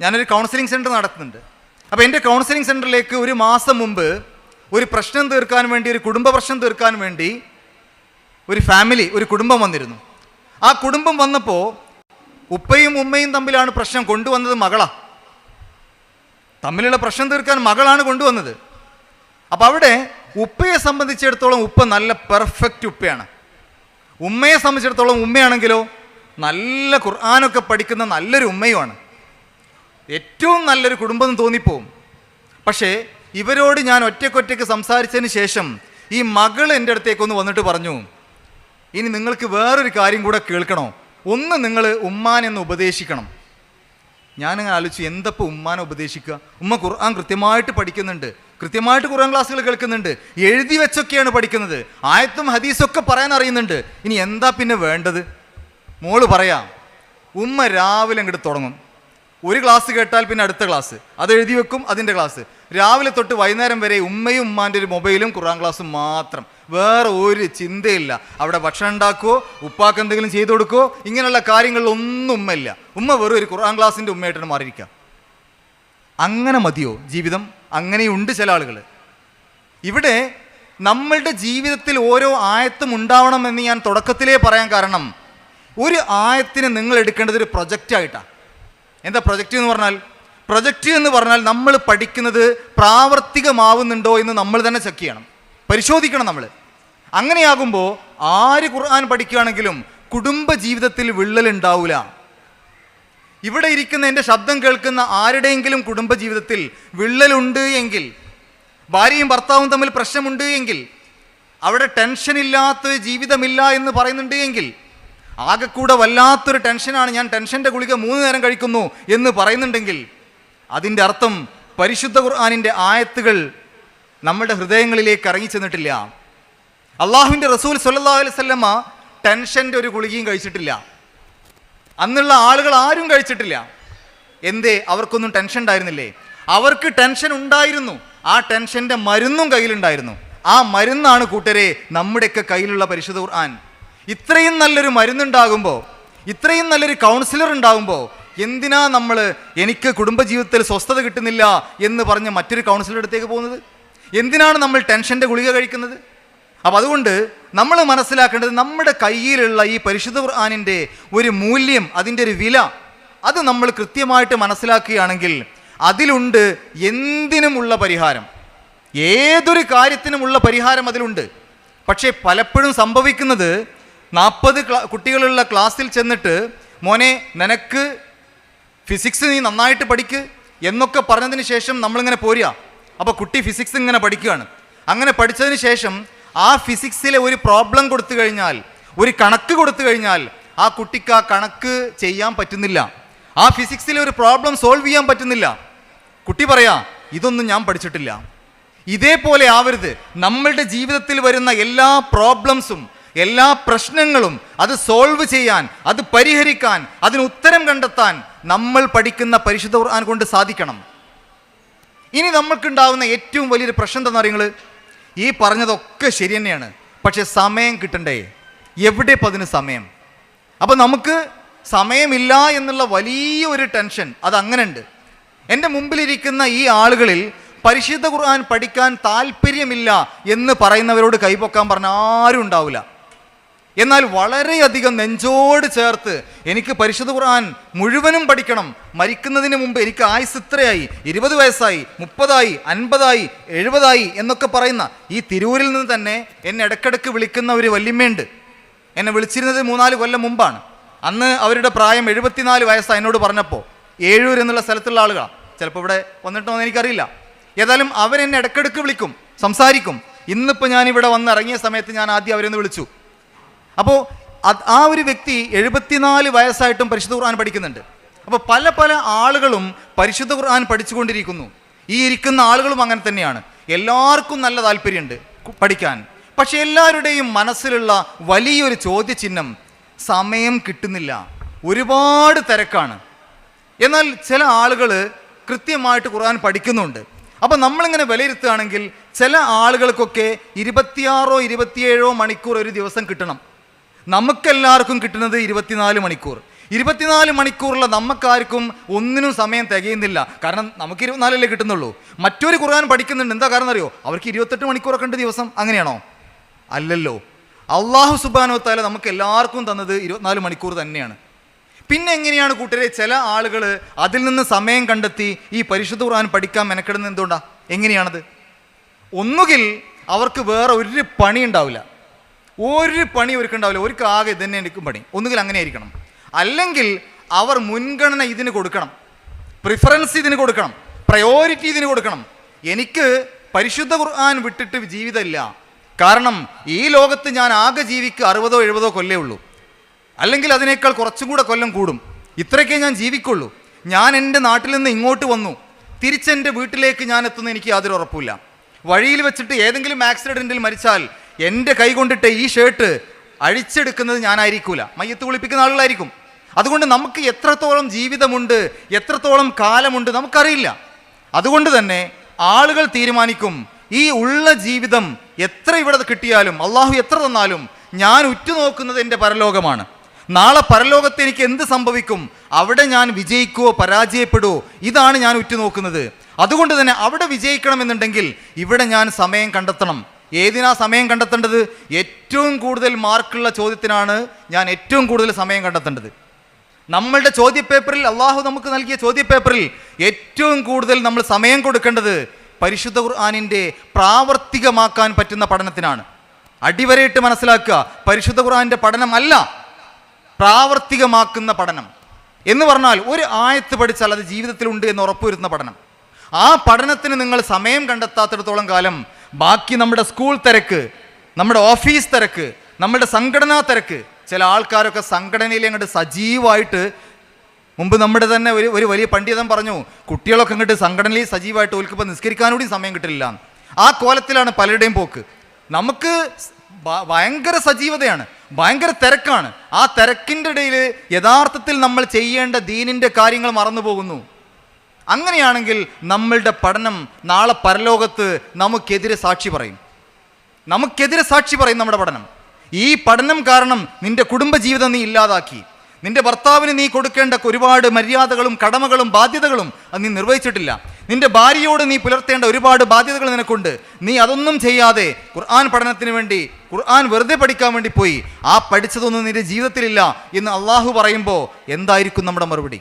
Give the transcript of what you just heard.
ഞാനൊരു counselling centre നടത്തുന്നുണ്ട്. അപ്പോൾ എന്റെ കൗൺസിലിംഗ് സെന്ററിലേക്ക് ഒരു മാസം മുമ്പ് ഒരു പ്രശ്നം തീർക്കാൻ വേണ്ടി ഒരു കുടുംബ പ്രശ്നം തീർക്കാൻ വേണ്ടി ഒരു ഫാമിലി ഒരു കുടുംബം വന്നിരുന്നു. ആ കുടുംബം വന്നപ്പോൾ ഉപ്പയും ഉമ്മയും തമ്മിലാണ് പ്രശ്നം കൊണ്ടുവന്നത് മകളാ. തമ്മിലുള്ള പ്രശ്നം തീർക്കാൻ മകളാണ് കൊണ്ടുവന്നത്. അപ്പോൾ അവിടെ ഉപ്പയെ സംബന്ധിച്ചിടത്തോളം ഉപ്പ നല്ല പെർഫെക്റ്റ് ഉപ്പയാണ്. ഉമ്മയെ സംബന്ധിച്ചിടത്തോളം ഉമ്മയാണെങ്കിലോ നല്ല ഖുർആാനൊക്കെ പഠിക്കുന്ന നല്ലൊരു ഉമ്മയുമാണ്. ഏറ്റവും നല്ലൊരു കുടുംബം എന്ന് തോന്നിപ്പോവും. പക്ഷേ ഇവരോട് ഞാൻ ഒറ്റയ്ക്കൊറ്റയ്ക്ക് സംസാരിച്ചതിന് ശേഷം ഈ മകൾ എന്റെ അടുത്തേക്കൊന്ന് വന്നിട്ട് പറഞ്ഞു ഇനി നിങ്ങൾക്ക് വേറൊരു കാര്യം കൂടെ കേൾക്കണോ? ഒന്ന് നിങ്ങൾ ഉമ്മാനെന്ന് ഉപദേശിക്കണം. ഞാനങ്ങനെ ആലോചിച്ചു എന്തപ്പോൾ ഉമ്മാനെ ഉപദേശിക്കുക? ഉമ്മ ഖുർആൻ കൃത്യമായിട്ട് പഠിക്കുന്നുണ്ട് കൃത്യമായിട്ട് ഖുർആൻ ക്ലാസ്സുകൾ കേൾക്കുന്നുണ്ട് എഴുതി വെച്ചൊക്കെയാണ് പഠിക്കുന്നത് ആയത്തും ഹദീസൊക്കെ പറയാൻ അറിയുന്നുണ്ട്. ഇനി എന്താ പിന്നെ വേണ്ടത്? മോൾ പറയാം ഉമ്മ രാവിലെ അങ്ങോട്ട് തുടങ്ങും. ഒരു ക്ലാസ് കേട്ടാൽ പിന്നെ അടുത്ത ക്ലാസ്. അത് എഴുതി വെക്കും അതിന്റെ ക്ലാസ്. രാവിലെ തൊട്ട് വൈകുന്നേരം വരെ ഉമ്മയും ഉമ്മാന്റെ ഒരു മൊബൈലും ഖുറാൻ ക്ലാസ്സും മാത്രം. വേറെ ഒരു ചിന്തയില്ല. അവിടെ ഭക്ഷണം ഉണ്ടാക്കുവോ ഉപ്പാക്ക് എന്തെങ്കിലും ചെയ്തു കൊടുക്കുവോ ഇങ്ങനെയുള്ള കാര്യങ്ങളിലൊന്നും ഉമ്മയില്ല. ഉമ്മ വെറും ഒരു ഖുറാൻ ക്ലാസ്സിന്റെ ഉമ്മയായിട്ടാണ് മാറിയിരിക്കുക. അങ്ങനെ മതിയോ ജീവിതം? അങ്ങനെയുണ്ട് ചില ആളുകൾ ഇവിടെ നമ്മളുടെ ജീവിതത്തിൽ ഓരോ ആയത്തും ഉണ്ടാവണം എന്ന് ഞാൻ തുടക്കത്തിലേ പറയാൻ കാരണം ഒരു ആയത്തിന് നിങ്ങൾ എടുക്കേണ്ടത് ഒരു പ്രൊജക്റ്റായിട്ടാണ് എന്താ പ്രൊജക്റ്റ് എന്ന് പറഞ്ഞാൽ? പ്രൊജക്റ്റ് എന്ന് പറഞ്ഞാൽ നമ്മൾ പഠിക്കുന്നത് പ്രാവർത്തികമാവുന്നുണ്ടോ എന്ന് നമ്മൾ തന്നെ ചെക്ക് ചെയ്യണം. പരിശോധിക്കണം നമ്മൾ. അങ്ങനെയാകുമ്പോൾ ആര് ഖുർആൻ പഠിക്കുകയാണെങ്കിലും കുടുംബ ജീവിതത്തിൽ വിള്ളലുണ്ടാവില്ല ഇവിടെ ഇരിക്കുന്ന എന്റെ ശബ്ദം കേൾക്കുന്ന ആരുടെയെങ്കിലും കുടുംബ ജീവിതത്തിൽ വിള്ളലുണ്ട് എങ്കിൽ ഭാര്യയും ഭർത്താവും തമ്മിൽ പ്രശ്നമുണ്ട് എങ്കിൽ അവിടെ ടെൻഷനില്ലാത്ത ജീവിതമില്ല എന്ന് പറയുന്നുണ്ട് എങ്കിൽ ആകെ കൂടെ വല്ലാത്തൊരു ടെൻഷനാണ് ഞാൻ ടെൻഷന്റെ ഗുളിക മൂന്ന് നേരം കഴിക്കുന്നു എന്ന് പറയുന്നുണ്ടെങ്കിൽ അതിന്റെ അർത്ഥം പരിശുദ്ധ ഖുർആാനിന്റെ ആയത്തുകൾ നമ്മുടെ ഹൃദയങ്ങളിലേക്ക് ഇറങ്ങി ചെന്നിട്ടില്ല. അള്ളാഹുവിന്റെ റസൂൽ സല്ലല്ലാഹു അലൈഹി വസല്ലമ ടെൻഷന്റെ ഒരു ഗുളികയും കഴിച്ചിട്ടില്ല. അന്നുള്ള ആളുകൾ ആരും കഴിച്ചിട്ടില്ല. എന്തേ? അവർക്കൊന്നും ടെൻഷൻ ഉണ്ടായിരുന്നില്ലേ? അവർക്ക് ടെൻഷൻ ഉണ്ടായിരുന്നു. ആ ടെൻഷന്റെ മരുന്നും കയ്യിലുണ്ടായിരുന്നു. ആ മരുന്നാണ് കൂട്ടരെ നമ്മുടെയൊക്കെ കയ്യിലുള്ള പരിശുദ്ധ ഖുർആൻ. ഇത്രയും നല്ലൊരു മരുന്നുണ്ടാകുമ്പോൾ ഇത്രയും നല്ലൊരു കൗൺസിലർ ഉണ്ടാകുമ്പോൾ എന്തിനാ നമ്മൾ എനിക്ക് കുടുംബജീവിതത്തിൽ സ്വസ്ഥത കിട്ടുന്നില്ല എന്ന് പറഞ്ഞ് മറ്റൊരു കൗൺസിലർ അടുത്തേക്ക് പോകുന്നത്? എന്തിനാണ് നമ്മൾ ടെൻഷന്റെ ഗുളിക കഴിക്കുന്നത്? അപ്പം അതുകൊണ്ട് നമ്മൾ മനസ്സിലാക്കേണ്ടത് നമ്മുടെ കയ്യിലുള്ള ഈ പരിശുദ്ധ ഖുർആാനിന്റെ ഒരു മൂല്യം അതിന്റെ ഒരു വില അത് നമ്മൾ കൃത്യമായിട്ട് മനസ്സിലാക്കുകയാണെങ്കിൽ അതിലുണ്ട് എന്തിനുമുള്ള പരിഹാരം? ഏതൊരു കാര്യത്തിനുമുള്ള പരിഹാരം അതിലുണ്ട്. പക്ഷേ പലപ്പോഴും സംഭവിക്കുന്നത് നാൽപ്പത് കുട്ടികളുള്ള ക്ലാസ്സിൽ ചെന്നിട്ട് മോനെ നിനക്ക് ഫിസിക്സ് നീ നന്നായിട്ട് പഠിക്ക് എന്നൊക്കെ പറഞ്ഞതിന് ശേഷം നമ്മളിങ്ങനെ പോരുക. അപ്പോൾ കുട്ടി ഫിസിക്സ് ഇങ്ങനെ പഠിക്കുകയാണ്. അങ്ങനെ പഠിച്ചതിന് ശേഷം ആ ഫിസിക്സിലെ ഒരു പ്രോബ്ലം കൊടുത്തു കഴിഞ്ഞാൽ ഒരു കണക്ക് കൊടുത്തു കഴിഞ്ഞാൽ ആ കുട്ടിക്ക് ആ കണക്ക് ചെയ്യാൻ പറ്റുന്നില്ല. ആ ഫിസിക്സിലെ ഒരു പ്രോബ്ലം സോൾവ് ചെയ്യാൻ പറ്റുന്നില്ല. കുട്ടി പറയാ ഇതൊന്നും ഞാൻ പഠിച്ചിട്ടില്ല. ഇതേപോലെ ആവരുത്. നമ്മളുടെ ജീവിതത്തിൽ വരുന്ന എല്ലാ പ്രോബ്ലംസും എല്ലാ പ്രശ്നങ്ങളും അത് സോൾവ് ചെയ്യാൻ അത് പരിഹരിക്കാൻ അതിന് ഉത്തരം കണ്ടെത്താൻ നമ്മൾ പഠിക്കുന്ന പരിശുദ്ധ ഖുർആൻ കൊണ്ട് സാധിക്കണം. ഇനി നമ്മൾക്കുണ്ടാവുന്ന ഏറ്റവും വലിയൊരു പ്രശ്നം എന്താണെന്ന് അറിയങ്ങൾ ഈ പറഞ്ഞതൊക്കെ ശരി തന്നെയാണ്. പക്ഷേ സമയം കിട്ടണ്ടേ? എവിടെ ഇപ്പം അതിന് സമയം? അപ്പോൾ നമുക്ക് സമയമില്ല എന്നുള്ള വലിയ ഒരു ടെൻഷൻ അത് അങ്ങനെ ഉണ്ട് എന്റെ മുമ്പിലിരിക്കുന്ന ഈ ആളുകളിൽ പരിശുദ്ധ ഖുർആൻ പഠിക്കാൻ താല്പര്യമില്ല എന്ന് പറയുന്നവരോട് കൈപൊക്കാൻ പറഞ്ഞ ആരും ഉണ്ടാവില്ല. എന്നാൽ വളരെയധികം നെഞ്ചോട് ചേർത്ത് എനിക്ക് പരിശുദ്ധ ഖുർആൻ മുഴുവനും പഠിക്കണം. മരിക്കുന്നതിന് മുമ്പ് എനിക്ക് ആയുസ് ഇത്രയായി. ഇരുപത് വയസ്സായി മുപ്പതായി അൻപതായി എഴുപതായി എന്നൊക്കെ പറയുന്ന ഈ തിരൂരിൽ നിന്ന് തന്നെ എന്നെ ഇടയ്ക്കിടയ്ക്ക് വിളിക്കുന്ന ഒരു വല്യമ്മയുണ്ട്. എന്നെ വിളിച്ചിരുന്നത് മൂന്നാൽ കൊല്ലം മുമ്പാണ്. അന്ന് അവരുടെ പ്രായം എഴുപത്തിനാല് വയസ്സാണ് എന്നോട് പറഞ്ഞപ്പോൾ. ഏഴൂർ എന്നുള്ള സ്ഥലത്തുള്ള ആളുകളാണ് ചിലപ്പോൾ ഇവിടെ വന്നിട്ടോ എന്ന് എനിക്കറിയില്ല. ഏതായാലും അവരെന്നെ ഇടയ്ക്കിടയ്ക്ക് വിളിക്കും സംസാരിക്കും. ഇന്നിപ്പോൾ ഞാൻ ഇവിടെ വന്ന് ഇറങ്ങിയ സമയത്ത് ഞാൻ ആദ്യം അവരെന്ന് വിളിച്ചു. അപ്പോൾ ആ ഒരു വ്യക്തി എഴുപത്തിനാല് വയസ്സായിട്ടും പരിശുദ്ധ ഖുർആൻ പഠിക്കുന്നുണ്ട്. അപ്പോൾ പല പല ആളുകളും പരിശുദ്ധ ഖുർആൻ പഠിച്ചുകൊണ്ടിരിക്കുന്നു. ഈ ഇരിക്കുന്ന ആളുകളും അങ്ങനെ തന്നെയാണ്. എല്ലാവർക്കും നല്ല താല്പര്യമുണ്ട് പഠിക്കാൻ. പക്ഷെ എല്ലാവരുടെയും മനസ്സിലുള്ള വലിയൊരു ചോദ്യചിഹ്നം സമയം കിട്ടുന്നില്ല. ഒരുപാട് തിരക്കാണ്. എന്നാൽ ചില ആളുകൾ കൃത്യമായിട്ട് ഖുർആൻ പഠിക്കുന്നുണ്ട്. അപ്പോൾ നമ്മളിങ്ങനെ വിലയിരുത്തുകയാണെങ്കിൽ ചില ആളുകൾക്കൊക്കെ ഇരുപത്തിയാറോ ഇരുപത്തിയേഴോ മണിക്കൂർ ഒരു ദിവസം കിട്ടണം. നമുക്കെല്ലാവർക്കും കിട്ടുന്നത് ഇരുപത്തിനാല് മണിക്കൂർ. ഇരുപത്തിനാല് മണിക്കൂറുള്ള നമുക്കാർക്കും ഒന്നിനും സമയം തികയുന്നില്ല. കാരണം നമുക്ക് ഇരുപത്തിനാലല്ലേ കിട്ടുന്നുള്ളൂ. മറ്റൊരു ഖുർആൻ പഠിക്കുന്നുണ്ട്. എന്താ കാരണം അറിയോ? അവർക്ക് ഇരുപത്തെട്ട് മണിക്കൂറൊക്കെ ഉണ്ട് ദിവസം. അങ്ങനെയാണോ? അല്ലല്ലോ. അള്ളാഹു സുബാനോത്താല താല നമുക്ക് എല്ലാവർക്കും തന്നത് ഇരുപത്തിനാല് മണിക്കൂർ തന്നെയാണ്. പിന്നെ എങ്ങനെയാണ് കൂട്ടരെ ചില ആളുകൾ അതിൽ നിന്ന് സമയം കണ്ടെത്തി ഈ പരിശുദ്ധ ഖുർആൻ പഠിക്കാൻ മെനക്കെടുന്നത് എന്തുകൊണ്ടാണ് എങ്ങനെയാണത്? ഒന്നുകിൽ അവർക്ക് വേറെ ഒരു പണി ഉണ്ടാവില്ല ഒരു പണി ഒരുക്കുണ്ടാവില്ല ഒരു ആകെ ഇത് തന്നെ എനിക്കും പണി. ഒന്നുകിൽ അങ്ങനെ ആയിരിക്കണം. അല്ലെങ്കിൽ അവർ മുൻഗണന ഇതിന് കൊടുക്കണം. പ്രിഫറൻസ് ഇതിന് കൊടുക്കണം. പ്രയോറിറ്റി ഇതിന് കൊടുക്കണം. എനിക്ക് പരിശുദ്ധ ഖുർആൻ വിട്ടിട്ട് ജീവിതമില്ല. കാരണം ഈ ലോകത്ത് ഞാൻ ആകെ ജീവിക്കുക അറുപതോ എഴുപതോ കൊല്ലേ ഉള്ളൂ. അല്ലെങ്കിൽ അതിനേക്കാൾ കുറച്ചും കൂടെ കൊല്ലം കൂടും. ഇത്രയൊക്കെ ഞാൻ ജീവിക്കുള്ളൂ. ഞാൻ എന്റെ നാട്ടിൽ നിന്ന് ഇങ്ങോട്ട് വന്നു. തിരിച്ചെന്റെ വീട്ടിലേക്ക് ഞാൻ എത്തുന്ന എനിക്ക് യാതൊരു ഉറപ്പില്ല വഴിയിൽ വെച്ചിട്ട് ഏതെങ്കിലും ആക്സിഡന്റിൽ മരിച്ചാൽ എന്റെ കൈ കൊണ്ടിട്ട് ഈ ഷർട്ട് അഴിച്ചെടുക്കുന്നത് ഞാനായിരിക്കൂല. മയ്യത്ത് കുളിപ്പിക്കുന്ന ആളുകളായിരിക്കും. അതുകൊണ്ട് നമുക്ക് എത്രത്തോളം ജീവിതമുണ്ട് എത്രത്തോളം കാലമുണ്ട് നമുക്കറിയില്ല. അതുകൊണ്ട് തന്നെ ആളുകൾ തീരുമാനിക്കും ഈ ഉള്ള ജീവിതം എത്ര ഇവിടെ കിട്ടിയാലും അള്ളാഹു എത്ര തന്നാലും ഞാൻ ഉറ്റുനോക്കുന്നത് എന്റെ പരലോകമാണ്. നാളെ പരലോകത്ത് എനിക്ക് എന്ത് സംഭവിക്കും? അവിടെ ഞാൻ വിജയിക്കുവോ പരാജയപ്പെടുവോ? ഇതാണ് ഞാൻ ഉറ്റുനോക്കുന്നത്. അതുകൊണ്ട് തന്നെ അവിടെ വിജയിക്കണമെന്നുണ്ടെങ്കിൽ ഇവിടെ ഞാൻ സമയം കണ്ടെത്തണം. ഏതിനാ സമയം കണ്ടെത്തേണ്ടത്? ഏറ്റവും കൂടുതൽ മാർക്കുള്ള ചോദ്യത്തിനാണ് ഞാൻ ഏറ്റവും കൂടുതൽ സമയം കണ്ടെത്തേണ്ടത്. നമ്മളുടെ ചോദ്യപേപ്പറിൽ അള്ളാഹു നമുക്ക് നൽകിയ ചോദ്യപേപ്പറിൽ ഏറ്റവും കൂടുതൽ നമ്മൾ സമയം കൊടുക്കേണ്ടത് പരിശുദ്ധ ഖുർആാനിന്റെ പ്രാവർത്തികമാക്കാൻ പറ്റുന്ന പഠനത്തിനാണ്. അടിവരയിട്ട് മനസ്സിലാക്കുക പരിശുദ്ധ ഖുർആാനിന്റെ അല്ല പ്രാവർത്തികമാക്കുന്ന പഠനം. എന്ന് പറഞ്ഞാൽ ഒരു ആയത്ത് പഠിച്ചാൽ അത് ജീവിതത്തിലുണ്ട് എന്ന് ഉറപ്പുവരുത്തുന്ന പഠനം. ആ പഠനത്തിന് നിങ്ങൾ സമയം കണ്ടെത്താത്തിടത്തോളം കാലം ബാക്കി നമ്മുടെ സ്കൂൾ തിരക്ക് നമ്മുടെ ഓഫീസ് തിരക്ക് നമ്മുടെ സംഘടനാ തിരക്ക്. ചില ആൾക്കാരൊക്കെ സംഘടനയിൽ അങ്ങോട്ട് സജീവമായിട്ട് മുമ്പ് നമ്മുടെ തന്നെ ഒരു ഒരു വലിയ പണ്ഡിതൻ പറഞ്ഞു കുട്ടികളൊക്കെ അങ്ങോട്ട് സംഘടനയിൽ സജീവമായിട്ട് ഓൽക്കിപ്പോൾ നിസ്കരിക്കാനൂടി സമയം കിട്ടില്ല. ആ കോലത്തിലാണ് പലരുടെയും പോക്ക്. നമുക്ക് ഭയങ്കര സജീവതയാണ് ഭയങ്കര തിരക്കാണ്. ആ തിരക്കിന്റെ ഇടയിൽ യഥാർത്ഥത്തിൽ നമ്മൾ ചെയ്യേണ്ട ദീനിന്റെ കാര്യങ്ങൾ മറന്നു പോകുന്നു അങ്ങനെയാണെങ്കിൽ നമ്മളുടെ പഠനം നാളെ പരലോകത്ത് നമുക്കെതിരെ സാക്ഷി പറയും. നമുക്കെതിരെ സാക്ഷി പറയും നമ്മുടെ പഠനം. ഈ പഠനം കാരണം നിന്റെ കുടുംബജീവിതം നീ ഇല്ലാതാക്കി. നിന്റെ ഭർത്താവിന് നീ കൊടുക്കേണ്ട ഒരുപാട് മര്യാദകളും കടമകളും ബാധ്യതകളും അത് നീ നിർവഹിച്ചിട്ടില്ല. നിന്റെ ഭാര്യയോട് നീ പുലർത്തേണ്ട ഒരുപാട് ബാധ്യതകൾ നിനക്കുണ്ട്. നീ അതൊന്നും ചെയ്യാതെ ഖുർആൻ പഠനത്തിന് വേണ്ടി ഖുർആൻ വെറുതെ പഠിക്കാൻ വേണ്ടി പോയി. ആ പഠിച്ചതൊന്നും നിന്റെ ജീവിതത്തിലില്ല എന്ന് അള്ളാഹു പറയുമ്പോൾ എന്തായിരിക്കും നമ്മുടെ മറുപടി?